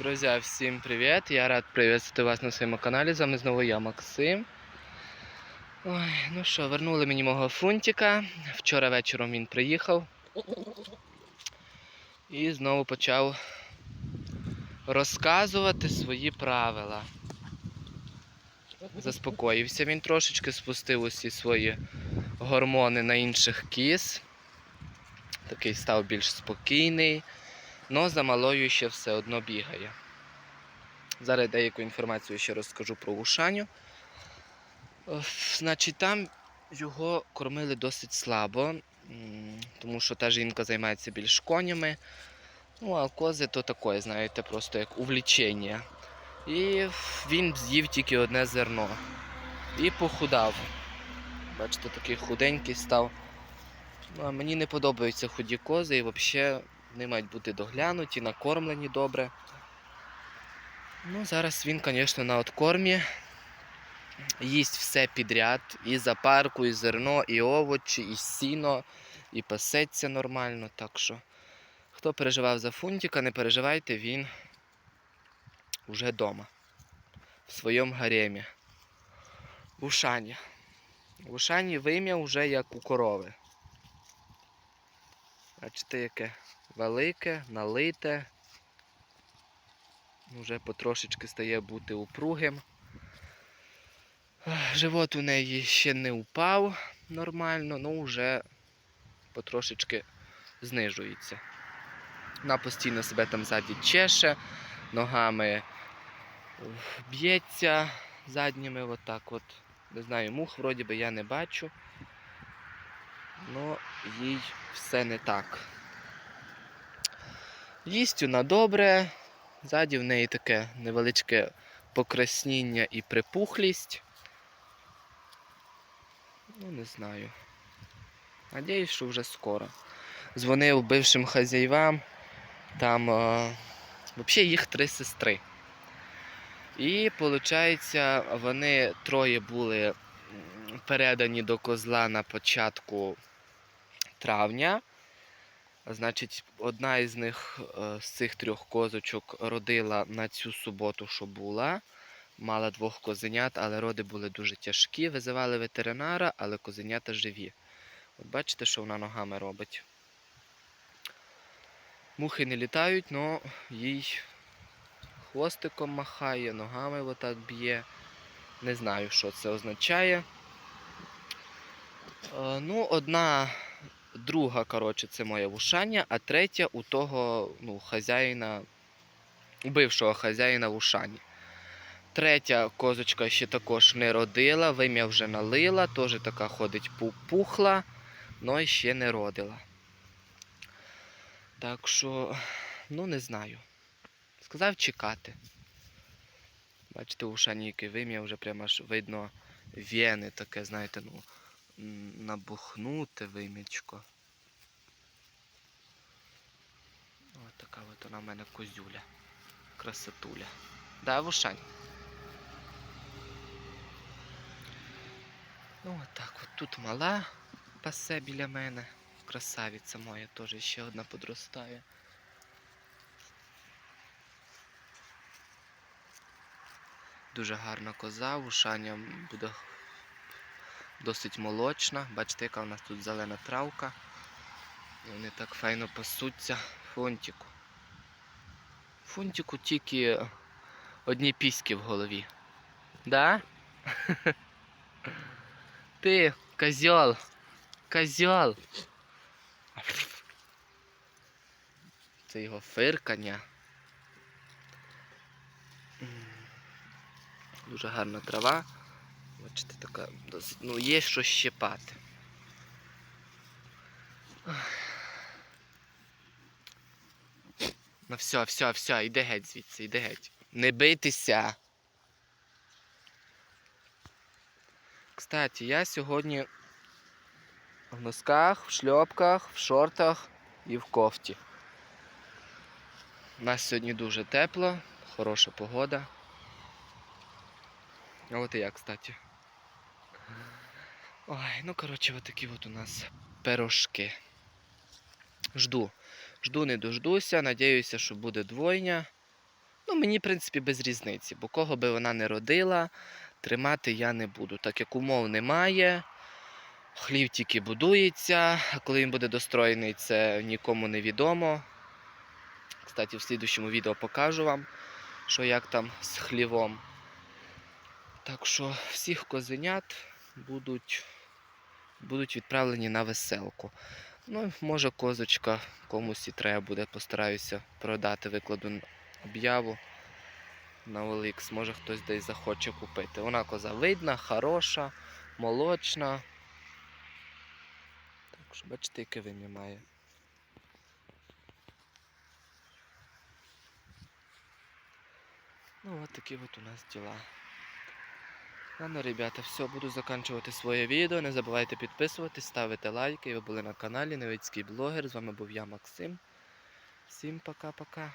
Друзья, всім привіт! Я рад приветствовать вас на своєму каналі. З вами знову я, Максим. Ой, ну що, вернули мені мого фунтика. Вчора вечором він приїхав. І знову почав розказувати свої правила. Заспокоївся він трошечки, спустив усі свої гормони на інших кіз. Такий став більш спокійний. Но за малою ще все одно бігає. Зараз деяку інформацію ще розкажу про Ушаню. Е, Значить, там його кормили досить слабо, тому що та жінка займається більш конями. Ну, а кози то таке, знаєте, просто як увлічення. І він з'їв тільки одне зерно. І похудав. Бачите, такий худенький став. Ну, а мені не подобаються худі кози і взагалі вони мають бути доглянуті, накормлені добре. Ну, зараз він, звісно, на откормі. Їсть все підряд. І запарку, і зерно, і овочі, і сіно, і пасеться нормально. Так що, хто переживав за фунтика, не переживайте, він вже вдома. В своєму гаремі. В Ушані. В Ушані вим'я вже як у корови. Бачите, яке велике, налите. Вже потрошечки стає бути упругим. Живот у неї ще не упав нормально, ну вже потрошечки знижується. Вона постійно себе там ззаді чеше, ногами б'ється задніми, отак от. Не знаю, мух вроді би я не бачу. Но їй все не так. Їсть вона добре. Ззаді в неї таке невеличке покрасніння і припухлість. Ну, не знаю. Надіюсь, що вже скоро. Дзвонив бившим хазяївам. Там е, взагалі їх три сестри. І виходить, вони троє були передані до козла на початку травня. Значить, одна із них е, з цих трьох козочок родила на цю суботу, що була. Мала двох козенят, але роди були дуже тяжкі. Визивали ветеринара, але козенята живі. От бачите, що вона ногами робить. Мухи не літають, але їй хвостиком махає, ногами отак б'є. Не знаю, що це означає. Е, Ну, одна друга, коротше, це моє вушання, а третя у того ну, хазяїна, бившого хазяїна в ушані. Третя козочка ще також не родила, вим'я вже налила, теж така ходить пухла, але ще не родила. Так що, ну не знаю. Сказав чекати. Бачите, у ушані який вим'я вже прямо аж видно вени таке, знаєте, ну, м, набухнуте вим'ячко. Ось така от вона в мене козюля. Красотуля. Да, вушань? Ну от так от тут мала пасе біля мене. Красавиця моя теж ще одна подростає. Дуже гарна коза, вушання буде досить молочна. Бачите, яка у нас тут зелена травка. Вони так файно пасуться фунтику. Фунтику тільки одні піськи в голові. Да? Ти, козьол, козьол. Це його фиркання. Дуже гарна трава. Бачите, така досить. Ну, є що щепати. Ну все, все, все, іди геть звідси, іди геть. Не битися. Кстати, я сьогодні в носках, в шльопках, в шортах і в кофті. У нас сьогодні дуже тепло, хороша погода. А от і я, кстати. Ой, ну коротше, от такі от у нас пирожки. Жду. Жду, не дождуся, надіюся, що буде двойня. Ну, мені, в принципі, без різниці, бо кого би вона не родила, тримати я не буду, так як умов немає. Хлів тільки будується, а коли він буде достроєний, це нікому не відомо. Кстати, в слідущому відео покажу вам, що як там з хлівом. Так що всіх козенят будуть, будуть відправлені на веселку. Ну, може, козочка комусь і треба буде, постараюся продати, викладу об'яву на OLX, може хтось десь захоче купити. Вона коза видна, хороша, молочна. Так що бачите, яке вим'я має. Ну, от такі от у нас діла. Ладно, ребята, все, буду закінчувати своє відео. Не забувайте підписуватись, ставити лайки. Ви були на каналі Невицький блогер. З вами був я, Максим. Всім пока-пока.